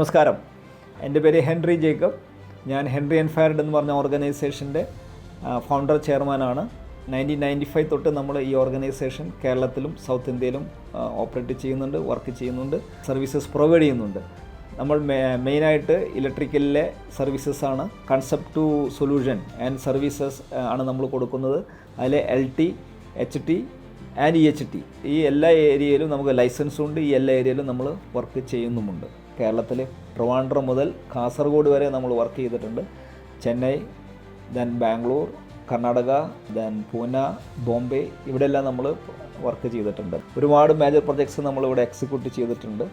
നമസ്കാരം. എന്റെ പേര് ഹെൻറി ജേക്കബ്. ഞാൻ ഹെൻറി എൻഫയർഡ് എന്ന് പറഞ്ഞ ഓർഗനൈസേഷന്റെ ഫൗണ്ടർ ചെയർമാനാണ്. നയന്റീൻ നയന്റി ഫൈവ് തൊട്ട് നമ്മൾ ഈ ഓർഗനൈസേഷൻ കേരളത്തിലും സൗത്ത് ഇന്ത്യയിലും ഓപ്പറേറ്റ് ചെയ്യുന്നുണ്ട് വർക്ക് ചെയ്യുന്നുണ്ട് സർവീസസ് പ്രൊവൈഡ് ചെയ്യുന്നുണ്ട്. നമ്മൾ മെയിനായിട്ട് ഇലക്ട്രിക്കലിലെ സർവീസസ് ആണ്. Concept to solution and services ആണ് നമ്മൾ കൊടുക്കുന്നത്. അതിൽ L T H T and E H T ഈ എല്ലാ ഏരിയയിലും നമുക്ക് ലൈസൻസും ഉണ്ട്. ഈ എല്ലാ ഏരിയയിലും നമ്മൾ വർക്ക് ചെയ്യുന്നുമുണ്ട്. കേരളത്തിൽ ട്രിവാൻഡ്രം മുതൽ കാസർഗോഡ് വരെ നമ്മൾ വർക്ക് ചെയ്തിട്ടുണ്ട്. ചെന്നൈ ദെൻ ബാംഗ്ലൂർ കർണാടക ദെൻ പൂന ബോംബെ ഇവിടെയെല്ലാം നമ്മൾ വർക്ക് ചെയ്തിട്ടുണ്ട്. ഒരുപാട് മേജർ പ്രൊജക്ട്സ് നമ്മളിവിടെ എക്സിക്യൂട്ട് ചെയ്തിട്ടുണ്ട്.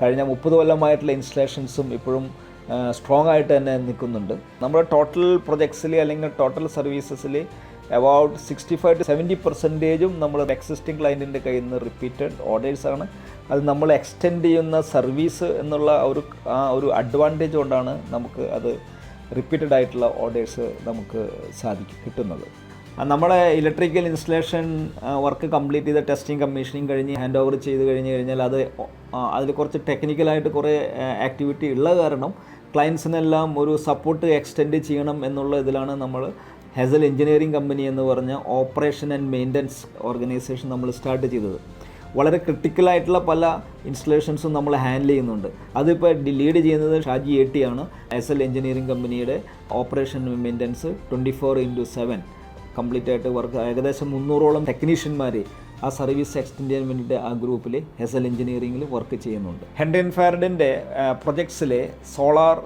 കഴിഞ്ഞ മുപ്പത് കൊല്ലമായിട്ടുള്ള ഇൻസ്റ്റലേഷൻസും ഇപ്പോഴും സ്ട്രോങ് ആയിട്ട് തന്നെ നിൽക്കുന്നുണ്ട്. നമ്മുടെ ടോട്ടൽ പ്രൊജക്ട്സിൽ അല്ലെങ്കിൽ total സർവീസസിൽ about sixty five to seventy പെർസെന്റേജും നമ്മൾ എക്സിസ്റ്റിംഗ് ക്ലയന്റിന്റെ കയ്യിൽ നിന്ന് റിപ്പീറ്റഡ് ഓർഡേഴ്സാണ് അത് നമ്മൾ എക്സ്റ്റെൻഡ് ചെയ്യുന്ന സർവീസ് എന്നുള്ള ഒരു ആ ഒരു അഡ്വാന്റേജ് കൊണ്ടാണ് നമുക്ക് അത് റിപ്പീറ്റഡ് ആയിട്ടുള്ള ഓർഡേഴ്സ് നമുക്ക് സാധിക്കും കിട്ടുന്നത്. നമ്മുടെ ഇലക്ട്രിക്കൽ ഇൻസ്റ്റലേഷൻ വർക്ക് കംപ്ലീറ്റ് ചെയ്ത ടെസ്റ്റിംഗ് കമ്മീഷനിങ് കഴിഞ്ഞ് ഹാൻഡ് ഓവർ ചെയ്ത് കഴിഞ്ഞ് കഴിഞ്ഞാൽ അത് അതിൽ കുറച്ച് ടെക്നിക്കലായിട്ട് കുറേ ആക്ടിവിറ്റി ഉള്ള കാരണം ക്ലയൻസിനെല്ലാം ഒരു സപ്പോർട്ട് എക്സ്റ്റെൻഡ് ചെയ്യണം എന്നുള്ള ഇതിലാണ് നമ്മൾ ഹെസൽ എഞ്ചിനീയറിംഗ് കമ്പനി എന്ന് പറഞ്ഞ ഓപ്പറേഷൻ ആൻഡ് മെയിന്റനൻസ് ഓർഗനൈസേഷൻ നമ്മൾ സ്റ്റാർട്ട് ചെയ്തത്. വളരെ ക്രിട്ടിക്കലായിട്ടുള്ള പല ഇൻസ്റ്റലേഷൻസും നമ്മൾ ഹാൻഡിൽ ചെയ്യുന്നുണ്ട്. അതിപ്പോൾ ലീഡ് ചെയ്യുന്നത് ഷാജി എ ടി ആണ്. എസ് എൽ എഞ്ചിനീയറിംഗ് കമ്പനിയുടെ operation maintenance twenty four into seven complete ആയിട്ട് വർക്ക് ഏകദേശം മുന്നൂറോളം ടെക്നീഷ്യന്മാർ ആ സർവീസ് എക്സ്റ്റെൻഡ് ചെയ്യാൻ വേണ്ടിയിട്ട് ആ ഗ്രൂപ്പിൽ ഹെസൽ എഞ്ചിനീയറിംഗിൽ വർക്ക് ചെയ്യുന്നുണ്ട്. ഹെൻഡൻ ഫാർഡിന്റെ പ്രൊജക്ട്സിൽ സോളാർ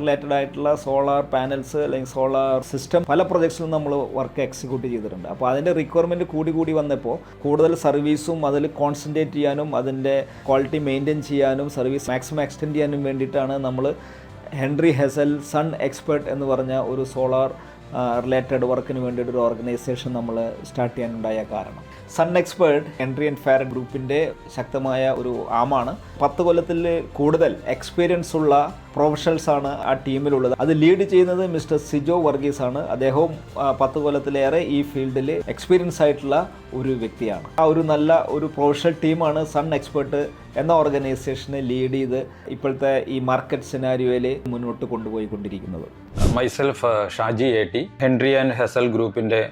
റിലേറ്റഡ് ആയിട്ടുള്ള സോളാർ പാനൽസ് അല്ലെങ്കിൽ സോളാർ സിസ്റ്റം പല പ്രൊജക്ട്സിലും നമ്മൾ വർക്ക് എക്സിക്യൂട്ട് ചെയ്തിട്ടുണ്ട്. അപ്പോൾ അതിന്റെ റിക്വയർമെന്റ് കൂടി കൂടി വന്നപ്പോൾ കൂടുതൽ സർവീസും അതിൽ കോൺസെൻട്രേറ്റ് ചെയ്യാനും അതിന്റെ ക്വാളിറ്റി മെയിന്റെയിൻ ചെയ്യാനും സർവീസ് മാക്സിമം എക്സ്റ്റെൻഡ് ചെയ്യാനും വേണ്ടിയിട്ടാണ് നമ്മൾ ഹെൻറി ഹെസൽ സൺ എക്സ്പേർട്ട് എന്ന് പറഞ്ഞ ഒരു സോളാർ റിലേറ്റഡ് വർക്കിന് വേണ്ടിയിട്ട് ഒരു ഓർഗനൈസേഷൻ നമ്മൾ സ്റ്റാർട്ട് ചെയ്യാനുണ്ടായ കാരണം. Sun Expert Henry and Farad ഗ്രൂപ്പിന്റെ ശക്തമായ ഒരു ആമാണ്. പത്ത് കൊല്ലത്തിൽ കൂടുതൽ എക്സ്പീരിയൻസ് ഉള്ള പ്രൊഫഷണൽസ് ആണ് ആ ടീമിലുള്ളത് അത് ലീഡ് ചെയ്യുന്നത് മിസ്റ്റർ സിജോ വർഗീസ് ആണ് അദ്ദേഹവും പത്ത് കൊല്ലത്തിലേറെ ഈ ഫീൽഡിൽ എക്സ്പീരിയൻസ് ആയിട്ടുള്ള ഒരു വ്യക്തിയാണ്. ആ ഒരു നല്ല ഒരു പ്രൊഫഷണൽ ടീമാണ് സൺ എക്സ്പേർട്ട് എന്ന ഓർഗനൈസേഷനെ ലീഡ് ചെയ്ത് ഇപ്പോഴത്തെ ഈ മാർക്കറ്റ് സിനാരിയോയിൽ മുന്നോട്ട് കൊണ്ടുപോയിക്കൊണ്ടിരിക്കുന്നത്. Myself Shaji A T. Henry and Hessel ഗ്രൂപ്പിന്റെ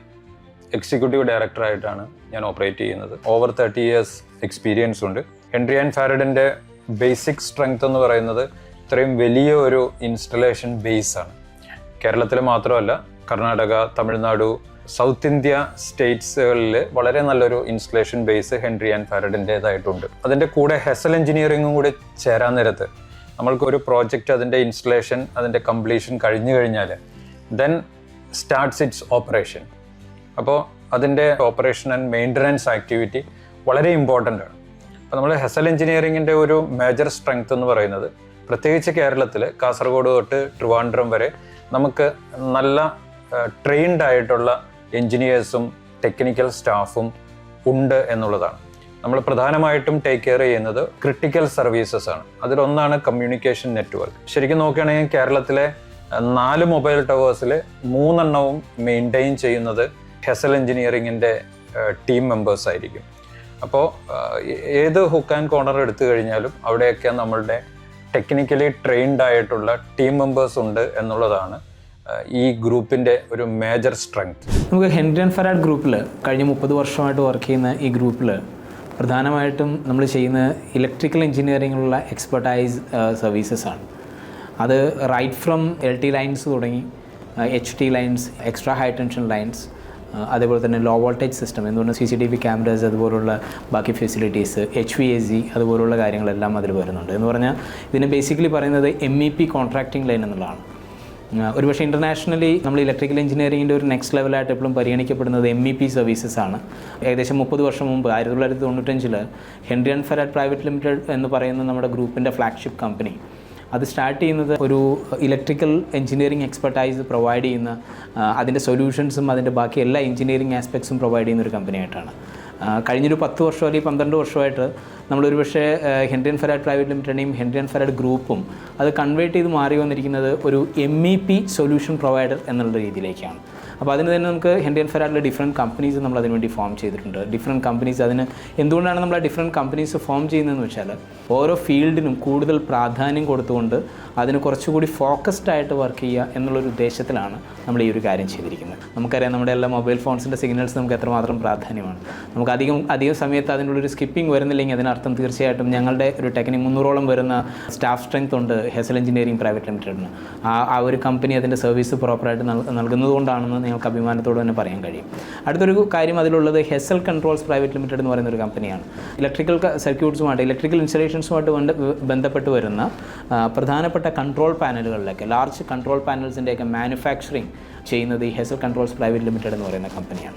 എക്സിക്യൂട്ടീവ് ഡയറക്ടറായിട്ടാണ് ഞാൻ ഓപ്പറേറ്റ് ചെയ്യുന്നത്. ഓവർ തേർട്ടി ഇയേഴ്സ് എക്സ്പീരിയൻസ് ഉണ്ട്. ഹെൻറി ആൻഡ് ഫാരഡിന്റെ ബേസിക് സ്ട്രെങ്ത് എന്ന് പറയുന്നത് ഇത്രയും വലിയ ഒരു ഇൻസ്റ്റലേഷൻ ബേസ് ആണ്. കേരളത്തിൽ മാത്രമല്ല കർണാടക തമിഴ്നാടു സൗത്ത് ഇന്ത്യ സ്റ്റേറ്റ്സുകളിൽ വളരെ നല്ലൊരു ഇൻസ്റ്റലേഷൻ ബേസ് ഹെൻറി ആൻഡ് ഫാരഡിന്റെതായിട്ടുണ്ട് അതിന്റെ കൂടെ ഹെസൽ എഞ്ചിനീയറിംഗും കൂടി ചേരാൻ നേരത്ത് നമ്മൾക്ക് ഒരു പ്രോജക്റ്റ് അതിന്റെ ഇൻസ്റ്റലേഷൻ അതിന്റെ കംപ്ലീഷൻ കഴിഞ്ഞു കഴിഞ്ഞാൽ ദെൻ സ്റ്റാർട്ട്സ് ഇറ്റ്സ് ഓപ്പറേഷൻ അപ്പോൾ അതിന്റെ ഓപ്പറേഷൻ ആൻഡ് മെയിന്റനൻസ് ആക്ടിവിറ്റി വളരെ ഇമ്പോർട്ടന്റ് ആണ്. അപ്പോൾ നമ്മൾ ഹെസൽ എഞ്ചിനീയറിങ്ങിന്റെ ഒരു മേജർ സ്ട്രെങ്ത് എന്ന് പറയുന്നത് പ്രത്യേകിച്ച് കേരളത്തിൽ കാസർഗോഡ് തൊട്ട് ട്രിവാൻഡ്രം വരെ നമുക്ക് നല്ല ട്രെയിൻഡ് ആയിട്ടുള്ള എഞ്ചിനീയേഴ്സും ടെക്നിക്കൽ സ്റ്റാഫും ഉണ്ട് എന്നുള്ളതാണ്. നമ്മൾ പ്രധാനമായിട്ടും ടേക്ക് കെയർ ചെയ്യുന്നത് ക്രിട്ടിക്കൽ സർവീസസ് ആണ്. അതിലൊന്നാണ് കമ്മ്യൂണിക്കേഷൻ നെറ്റ്വർക്ക് ശരിക്കും നോക്കുകയാണെങ്കിൽ കേരളത്തിലെ നാല് മൊബൈൽ ടവേഴ്സിൽ മൂന്നെണ്ണവും മെയിന്റെയിൻ ചെയ്യുന്നത് ഹെസൽ എഞ്ചിനീയറിങ്ങിന്റെ ടീം മെമ്പേഴ്സ് ആയിരിക്കും. അപ്പോൾ ഏത് ഹുക്ക് ആൻഡ് കോർണർ എടുത്തു കഴിഞ്ഞാലും അവിടെയൊക്കെ നമ്മളുടെ ടെക്നിക്കലി ട്രെയിൻഡ് ആയിട്ടുള്ള ടീം മെമ്പേഴ്സ് ഉണ്ട് എന്നുള്ളതാണ് ഈ ഗ്രൂപ്പിന്റെ ഒരു മേജർ സ്ട്രെങ്ത് നമുക്ക് ഹെൻറി ആൻഡ് ഫെറാഡ് ഗ്രൂപ്പിൽ കഴിഞ്ഞ മുപ്പത് വർഷമായിട്ട് വർക്ക് ചെയ്യുന്ന ഈ ഗ്രൂപ്പിൽ പ്രധാനമായിട്ടും നമ്മൾ ചെയ്യുന്ന ഇലക്ട്രിക്കൽ എഞ്ചിനീയറിങ്ങിലുള്ള എക്സ്പെർട്ടൈസ് സർവീസസ് ആണ്. അത് right from L T lines തുടങ്ങി H T lines extra high tension lines അതേപോലെ തന്നെ ലോ വോൾട്ടേജ് സിസ്റ്റം എന്തുകൊണ്ട് C C T V cameras അതുപോലുള്ള ബാക്കി facilities H V A C അതുപോലുള്ള കാര്യങ്ങളെല്ലാം അതിൽ വരുന്നുണ്ട്. എന്ന് പറഞ്ഞാൽ ഇതിന് ബേസിക്കലി പറയുന്നത് M E P contracting line എന്നുള്ളതാണ്. ഒരു ഒരുപക്ഷെ ഇന്റർനാഷണലി നമ്മൾ ഇലക്ട്രിക്കൽ എഞ്ചിനീയറിംഗിന്റെ ഒരു നെക്സ്റ്റ് ലെവലായിട്ട് എപ്പോഴും പരിഗണിക്കപ്പെടുന്നത് എം ഇ പി സർവീസസ് ആണ്. ഏകദേശം മുപ്പത് വർഷം മുമ്പ് ആയിരത്തി തൊള്ളായിരത്തി തൊണ്ണൂറ്റഞ്ചിൽ Henry and Farad private limited എന്ന് പറയുന്ന നമ്മുടെ ഗ്രൂപ്പിന്റെ ഫ്ലാഗ്ഷിപ്പ് കമ്പനി അത് സ്റ്റാർട്ട് ചെയ്യുന്നത് ഒരു ഇലക്ട്രിക്കൽ എഞ്ചിനീയറിംഗ് എക്സ്പെർട്ടൈസ് പ്രൊവൈഡ് ചെയ്യുന്ന അതിന്റെ സൊല്യൂഷൻസും അതിന്റെ ബാക്കി എല്ലാ എഞ്ചിനീയറിംഗ് ആസ്പെക്ട്സും പ്രൊവൈഡ് ചെയ്യുന്ന ഒരു കമ്പനിയായിട്ടാണ്. കഴിഞ്ഞൊരു പത്ത് വർഷം അല്ലെങ്കിൽ പന്ത്രണ്ട് വർഷമായിട്ട് നമ്മളൊരു പക്ഷേ ഹെൻഡ്രിയൻ ഫെറാഡ് പ്രൈവറ്റ് ലിമിറ്റഡിനെയും ഹെൻഡ്രിയൻ ഫെറാഡ് ഗ്രൂപ്പും അത് കൺവേർട്ട് ചെയ്ത് മാറി വന്നിരിക്കുന്നത് ഒരു M E P solution provider എന്നുള്ള രീതിയിലേക്കാണ്. അപ്പോൾ അതിന് തന്നെ നമുക്ക് ഹെൻഡി ആൻഡ് ഫെറാഡിലെ ഡിഫറെന്റ് കമ്പനീസ് നമ്മൾ അതിന് വേണ്ടി ഫോം ചെയ്തിട്ടുണ്ട്. ഡിഫറെന്റ് കമ്പനീസ് അതിന് എന്തുകൊണ്ടാണ് നമ്മൾ ഡിഫറെന്റ് കമ്പനീസ് ഫോം ചെയ്യുന്നതെന്ന് വെച്ചാൽ ഓരോ ഫീൽഡിനും കൂടുതൽ പ്രാധാന്യം കൊടുത്തുകൊണ്ട് അതിന് കുറച്ചുകൂടി ഫോക്കസ്ഡ് ആയിട്ട് വർക്ക് ചെയ്യുക എന്നുള്ളൊരു ഉദ്ദേശത്തിലാണ് നമ്മൾ ഈ ഒരു കാര്യം ചെയ്തിരിക്കുന്നത്. നമുക്കറിയാം നമ്മുടെ എല്ലാ മൊബൈൽ ഫോൺസിന്റെ സിഗ്നൽസ് നമുക്ക് എത്രമാത്രം പ്രാധാന്യമാണ്. നമുക്ക് അധികം അധികം സമയത്ത് അതിനുള്ളൊരു സ്കിപ്പിംഗ് വരുന്നില്ലെങ്കിൽ അതിനർത്ഥം തീർച്ചയായിട്ടും ഞങ്ങളുടെ ഒരു ടെക്നിക് മുന്നൂറോളം വരുന്ന സ്റ്റാഫ് സ്ട്രെങ്ത് ഉണ്ട് ഹെസൽ എഞ്ചിനീയറിംഗ് പ്രൈവറ്റ് ലിമിറ്റഡിന് ആ ആ ഒരു കമ്പനി അതിന്റെ സർവീസ് പ്രോപ്പറായിട്ട് നൽകുന്നതുകൊണ്ടാണെന്ന് നിങ്ങൾക്ക് അഭിമാനത്തോട് തന്നെ പറയാൻ കഴിയും. അടുത്തൊരു കാര്യം അതിലുള്ളത് ഹെസൽ കൺട്രോൾസ് പ്രൈവറ്റ് ലിമിറ്റഡ് എന്ന് പറയുന്ന ഒരു കമ്പനിയാണ്. ഇലക്ട്രിക്കൽ സർക്യൂട്ട്സുമായിട്ട് ഇലക്ട്രിക്കൽ ഇൻസ്റ്റലേഷൻസുമായിട്ട് ബന്ധ ബന്ധപ്പെട്ട് വരുന്ന പ്രധാനപ്പെട്ട കൺട്രോൾ പാനലുകളിലൊക്കെ ലാർജ് കൺട്രോൾ പാനൽസിന്റെയൊക്കെ മാനുഫാക്ചറിങ് ചെയ്യുന്നത് ഈ ഹെസൽ കൺട്രോൾസ് പ്രൈവറ്റ് ലിമിറ്റഡ് എന്ന് പറയുന്ന കമ്പനിയാണ്.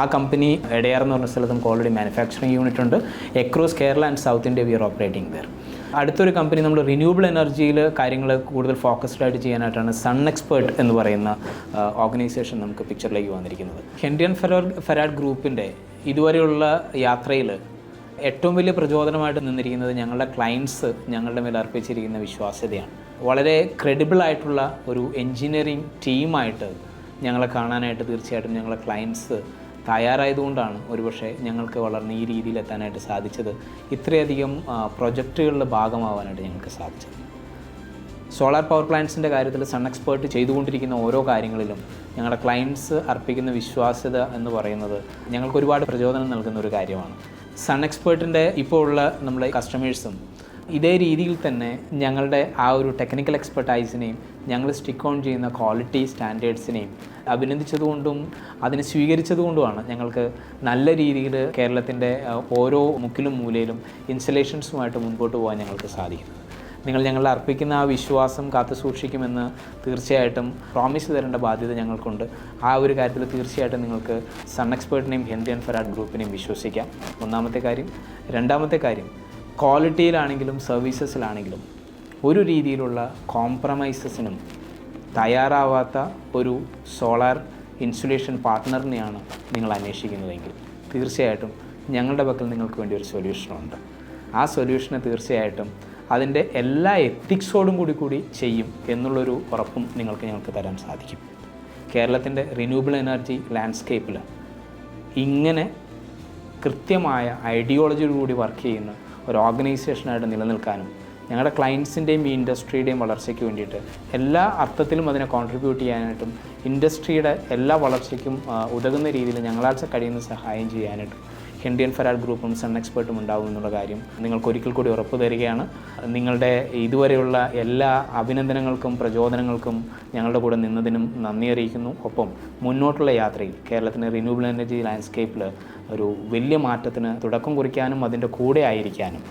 ആ കമ്പനി എടയാർ എന്ന് പറഞ്ഞ സ്ഥലത്ത് ഓൾറെഡി മാനുഫാക്ചറിങ് യൂണിറ്റ് ഉണ്ട്. Across Kerala and south India we are operating there അടുത്തൊരു കമ്പനി നമ്മൾ റിന്യൂവബിൾ എനർജിയിൽ കാര്യങ്ങൾ കൂടുതൽ ഫോക്കസ്ഡ് ആയിട്ട് ചെയ്യാനായിട്ടാണ് സൺ എക്സ്പേർട്ട് എന്ന് പറയുന്ന ഓർഗനൈസേഷൻ നമുക്ക് പിക്ചറിലേക്ക് വന്നിരിക്കുന്നത്. ഹെൻഡിയൻ ഫെറോ ഫെറാഡ് ഗ്രൂപ്പിന്റെ ഇതുവരെയുള്ള യാത്രയിൽ ഏറ്റവും വലിയ പ്രചോദനമായിട്ട് നിന്നിരിക്കുന്നത് ഞങ്ങളുടെ ക്ലയൻസ് ഞങ്ങളുടെ മേൽ അർപ്പിച്ചിരിക്കുന്ന വിശ്വാസ്യതയാണ്. വളരെ ക്രെഡിബിൾ ആയിട്ടുള്ള ഒരു എൻജിനീയറിംഗ് ടീമായിട്ട് ഞങ്ങളെ കാണാനായിട്ട് തീർച്ചയായിട്ടും ഞങ്ങളെ ക്ലയൻസ് തയ്യാറായതുകൊണ്ടാണ് ഒരുപക്ഷെ ഞങ്ങൾക്ക് വളർന്ന് ഈ രീതിയിൽ എത്താനായിട്ട് സാധിച്ചത്. ഇത്രയധികം പ്രൊജക്റ്റുകളുടെ ഭാഗമാവാനായിട്ട് ഞങ്ങൾക്ക് സാധിച്ചത്. സോളാർ പവർ പ്ലാന്റ്സിന്റെ കാര്യത്തിൽ സൺ എക്സ്പേർട്ട് ചെയ്തുകൊണ്ടിരിക്കുന്ന ഓരോ കാര്യങ്ങളിലും ഞങ്ങളുടെ ക്ലയന്റ്സ് അർപ്പിക്കുന്ന വിശ്വാസ്യത എന്ന് പറയുന്നത് ഞങ്ങൾക്ക് ഒരുപാട് പ്രചോദനം നൽകുന്ന ഒരു കാര്യമാണ്. സൺ എക്സ്പേർട്ടിന്റെ ഇപ്പോൾ ഉള്ള നമ്മുടെ കസ്റ്റമേഴ്സും ഇതേ രീതിയിൽ തന്നെ ഞങ്ങളുടെ ആ ഒരു ടെക്നിക്കൽ എക്സ്പെർട്ടൈസിനെയും ഞങ്ങൾ സ്റ്റിക്ക് ഓൺ ചെയ്യുന്ന ക്വാളിറ്റി സ്റ്റാൻഡേർഡ്സിനെയും അഭിനന്ദിച്ചതുകൊണ്ടും അതിനെ സ്വീകരിച്ചതുകൊണ്ടുമാണ് ഞങ്ങൾക്ക് നല്ല രീതിയിൽ കേരളത്തിന്റെ ഓരോ മുക്കിലും മൂലയിലും ഇൻസ്റ്റലേഷൻസുമായിട്ട് മുൻപോട്ട് പോകാൻ ഞങ്ങൾക്ക് സാധിക്കുന്നത്. നിങ്ങൾ ഞങ്ങളെ അർപ്പിക്കുന്ന ആ വിശ്വാസം കാത്തു സൂക്ഷിക്കുമെന്ന് തീർച്ചയായിട്ടും പ്രോമിസ് തരേണ്ട ബാധ്യത ഞങ്ങൾക്കുണ്ട്. ആ ഒരു കാര്യത്തിൽ തീർച്ചയായിട്ടും നിങ്ങൾക്ക് സൺ എക്സ്പേർട്ടിനെയും ഹെൻറി ആൻഡ് ഫെറാഡ് ഗ്രൂപ്പിനെയും വിശ്വസിക്കാം. ഒന്നാമത്തെ കാര്യം. രണ്ടാമത്തെ കാര്യം ക്വാളിറ്റിയിലാണെങ്കിലും സർവീസസിലാണെങ്കിലും ഒരു രീതിയിലുള്ള കോംപ്രമൈസസിനും തയ്യാറാവാത്ത ഒരു സോളാർ ഇൻസുലേഷൻ പാർട്ട്ണറിനെയാണ് നിങ്ങൾ അന്വേഷിക്കുന്നതെങ്കിൽ തീർച്ചയായിട്ടും ഞങ്ങളുടെ പക്കൽ നിങ്ങൾക്ക് വേണ്ടി ഒരു സൊല്യൂഷനുണ്ട് ആ സൊല്യൂഷനെ തീർച്ചയായിട്ടും അതിന്റെ എല്ലാ എത്തിക്സോടും കൂടി കൂടി ചെയ്യും എന്നുള്ളൊരു ഉറപ്പും നിങ്ങൾക്ക് ഞങ്ങൾക്ക് തരാൻ സാധിക്കും. കേരളത്തിന്റെ റിന്യൂവബിൾ എനർജി ലാൻഡ്സ്കേപ്പിൽ ഇങ്ങനെ കൃത്യമായ ഐഡിയോളജിയോടുകൂടി വർക്ക് ചെയ്യുന്ന ഒരു ഓർഗനൈസേഷനായിട്ട് നിലനിൽക്കാനും ഞങ്ങളുടെ ക്ലയൻസിന്റെയും ഈ ഇൻഡസ്ട്രിയുടെയും വളർച്ചയ്ക്ക് വേണ്ടിയിട്ട് എല്ലാ അർത്ഥത്തിലും അതിനെ കോൺട്രിബ്യൂട്ട് ചെയ്യാനായിട്ടും ഇൻഡസ്ട്രിയുടെ എല്ലാ വളർച്ചയ്ക്കും ഉതകുന്ന രീതിയിൽ ഞങ്ങളാഴ്ച കഴിയുന്ന സഹായം ചെയ്യാനായിട്ടും ഹെൻഡിയൻ ഫെറാഡ് ഗ്രൂപ്പും സൺ എക്സ്പേർട്ടും ഉണ്ടാവും എന്നുള്ള കാര്യം നിങ്ങൾക്ക് ഒരിക്കൽ കൂടി ഉറപ്പ് തരികയാണ്. നിങ്ങളുടെ ഇതുവരെയുള്ള എല്ലാ അഭിനന്ദനങ്ങൾക്കും പ്രചോദനങ്ങൾക്കും ഞങ്ങളുടെ കൂടെ നിന്നതിനും നന്ദി അറിയിക്കുന്നു. ഒപ്പം മുന്നോട്ടുള്ള യാത്രയിൽ കേരളത്തിന്റെ റിന്യൂവബിൾ എനർജി ലാൻഡ്സ്കേപ്പിൽ ഒരു വലിയ മാറ്റത്തിന് തുടക്കം കുറിക്കാനും അതിന്റെ കൂടെ ആയിരിക്കാനും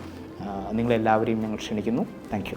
നിങ്ങളെല്ലാവരെയും ഞങ്ങൾ ക്ഷണിക്കുന്നു. താങ്ക്